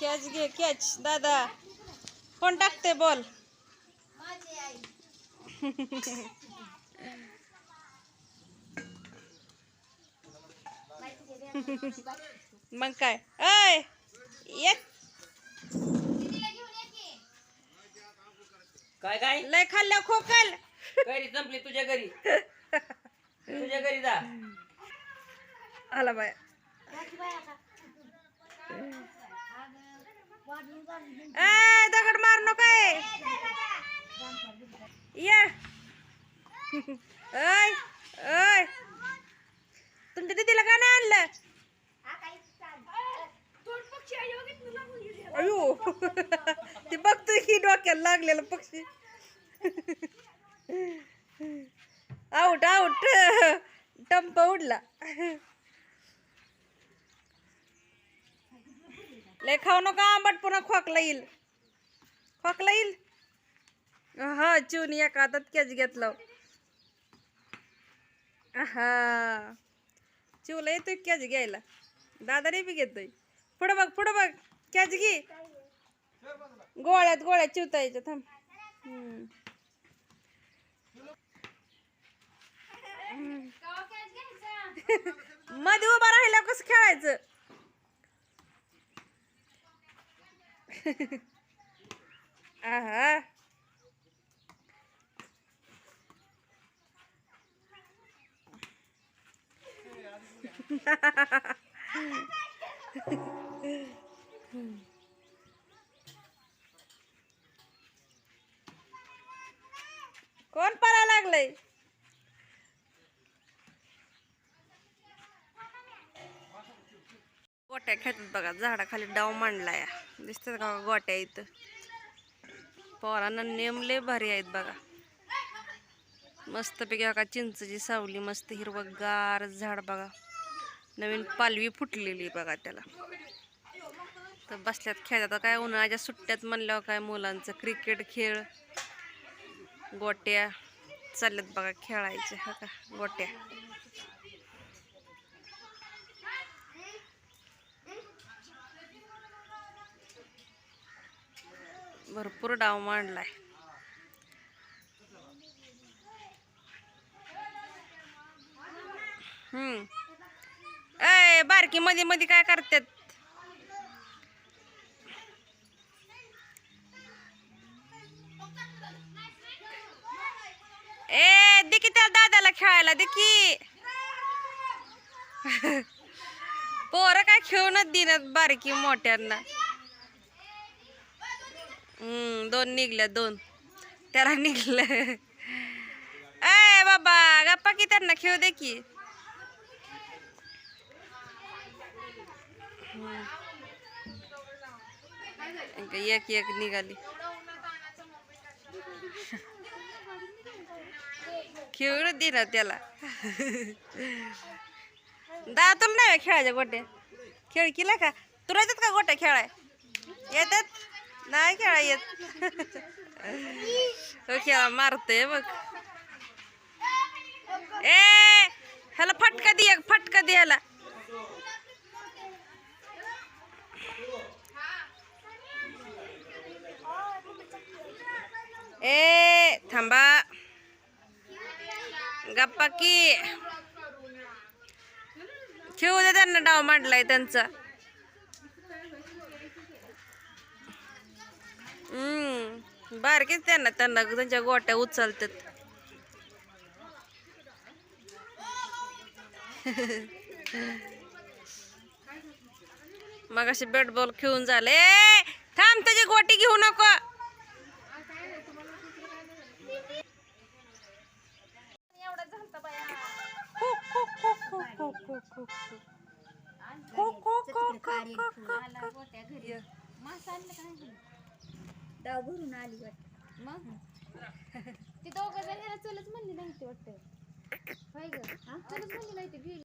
Catch घे catch दादा कोण टाकते बॉल मग काय अय एक काय काय? लय खाल्ल्या खोकल. घरी संपली तुझ्या घरी. तुझ्या घरी जा. आला बाय. ए दगड मार नको ये. ओय ओय. तुमच्या दीदीला का नाही आणलं? अयो. ते बघतोय की डोक्याला लागलेलं पक्षी. आऊट आऊट टंप उडला. लय खाऊ नका आंबट पुन्हा खोकला येईल. खोकला येईल? हा चिवनी एका हातात कॅच घेतलं. हा चिवला येतोय कॅच घ्यायला. दादाने बी घेतोय. पुढं बघ पुढं बघ. कॅच घे. गोळ्यात गोळ्यात चिवता यायच्या थांब. मध्ये उभा राहिल्या कसं खेळायचं? आहा कोण गोट्या खेळतात बघा झाडाखाली डाव मांडलाय. दिसतात का गोट्या इथं? पोरांना नेमले भारी आहेत बघा. मस्त पैकी का चिंचची सावली मस्त हिरवगार झाड बघा. नवीन पालवी फुटलेली आहे बघा त्याला. तर बसल्यात खेळतात काय उन्हाळ्याच्या सुट्ट्यात म्हणल्यावर काय मुलांचं क्रिकेट खेळ गोट्या. चालल्यात बघा खेळायचे हा का गोट्या. भरपूर डाव मांडलाय. आहे ए बारकी मध्ये मध्ये काय करतात ए देखी त्या दादाला खेळायला देखी पोरं काय खेळूनच देण्यात बारकी मोठ्यांना. दोन निघल्या दोन. त्याला निघलं. ए बाबा गप्पा की त्यांना खेळू दे की. एक एक निघाली. खेळू दे ना त्याला. दा तुला नाही खेळायच्या गोट्या. खेळ केला का? तुला येतात का गोट्या खेळाय? येतात? नाही खेळा येत हो खेळा मारते बघ. ए ह्याला फटका दे फटका दे ह्याला. ए थांबा. गप्पा की. खेळू दे त्यांना डाव मांडलाय त्यांचा. हम्म बारकीच त्यांना त्यांना त्यांच्या गोट्या उचलतात मग अशी बॅट बॉल खेळून झाले थांब त्याची गोटी घेऊ नको डाव भरून आली वाटत. मग? ती दोघं जण ह्याला चलच म्हणली नाही वाटतं. होय ग. चलच म्हणली नाही ती